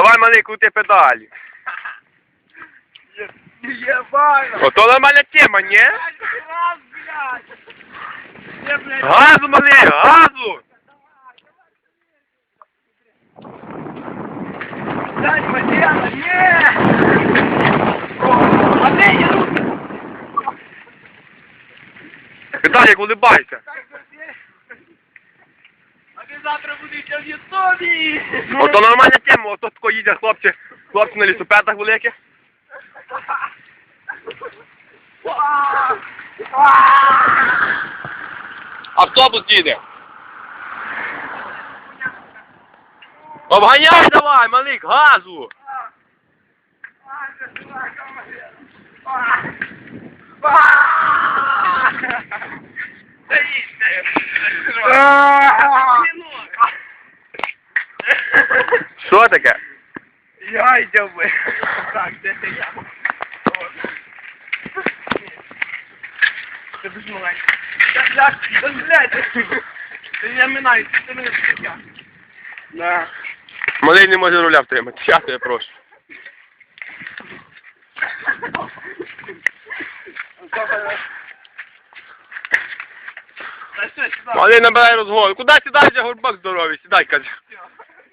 Давай малий крути педалі. Єбать! Ото нормальна тема, ні? Газу, малий, газу! Дай, Матьяна! А де я руки? Педалі, улибайся. Завтра будеш в Ютубі! Ото нормальна тема, ото тако їдять хлопці, хлопці на лісопедах великих. Автобус їде. Обганяй давай, малик, газу! Що таке? Я би. Так, де ти я? Ти дуже маленький. Да, блядь. Ти я минаю, ти мене спитя. Да. Малий не може руля втримати, я тебе прошу. Малий набирай розгон. Куди сідай, я горбак здоровий, сідай, каже.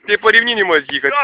Ти по рівні можеш їхати.